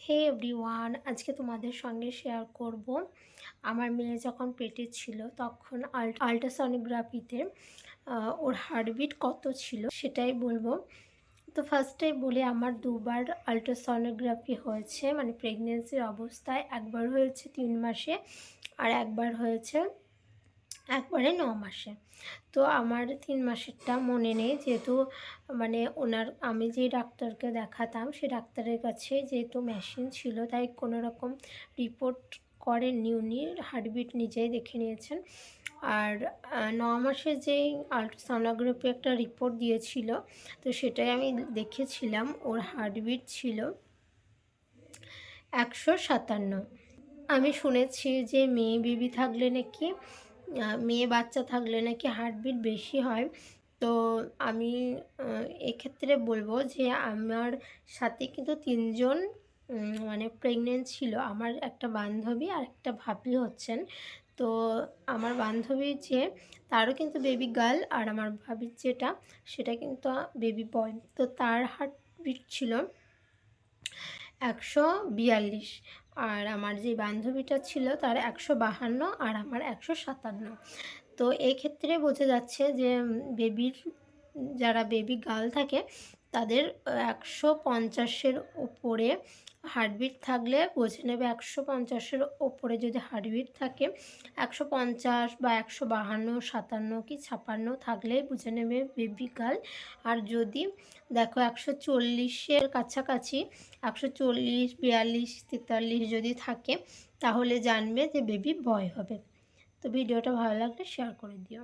হে everyone আজকে তোমাদের সঙ্গে শেয়ার করব। আমার মেয়ে যখন পেটে ছিল তখন আল্ট্রাসনোগ্রাফিতে ওর হার্টবিট কত ছিল সেটাই বলব। তো ফার্স্টেই বলে আমার দুবার আল্ট্রাসনোগ্রাফি হয়েছে মানে প্রেগনেন্সির অবস্থায় একবার হয়েছে তিন মাসে আর একবার হয়েছে একবারে ন মাসে। তো আমার তিন মাসেরটা মনে নেই যেহেতু মানে ওনার, আমি যে ডাক্তারকে দেখাতাম সে ডাক্তারের কাছে যেহেতু মেশিন ছিল তাই কোনো রকম রিপোর্ট করেননি উনি হার্টবিট নিজেই দেখে নিয়েছেন। আর ন মাসে যেই আলট্রাসোনোগ্রাফি একটা রিপোর্ট দিয়েছিল, তো সেটাই আমি দেখেছিলাম, ওর হার্টবিট ছিল একশো সাতান্ন। আমি শুনেছি যে মেয়ে বেবি থাকলে নাকি মেয়ে বাচ্চা থাকলে নাকি হার্টবিট বেশি হয়। তো আমি এক্ষেত্রে বলব যে আমার সাথে কিন্তু তিনজন মানে প্রেগনেন্ট ছিল। আমার একটা বান্ধবী আর একটা ভাবি হচ্ছেন। তো আমার বান্ধবীর যে, তারও কিন্তু বেবি গার্ল আর আমার ভাবির যেটা, সেটা কিন্তু বেবি বয় তো তার হার্টবিট ছিল। একশো বিয়াল্লিশ। আর আমার যে বান্ধবীটা ছিল তার একশো বাহান্ন আর আমার একশো সাতান্ন। তো এক্ষেত্রে ক্ষেত্রে বোঝা যাচ্ছে যে বেবির যারা বেবি গার্ল থাকে তাদের একশো পঞ্চাশের ওপরে হার্টবিট থাকলে বুঝে নেবে। একশো পঞ্চাশের ওপরে যদি হার্টবিট থাকে, একশো পঞ্চাশ বা একশো বাহান্ন, সাতান্ন কি ছাপান্ন থাকলে বুঝে নেবে বেবি গার্ল আর যদি দেখো একশো চল্লিশের কাছাকাছি, একশো চল্লিশ, বিয়াল্লিশ, তেতাল্লিশ যদি থাকে, তাহলে জানবে যে বেবি বয় হবে। তো ভিডিওটা ভালো লাগলে শেয়ার করে দিও।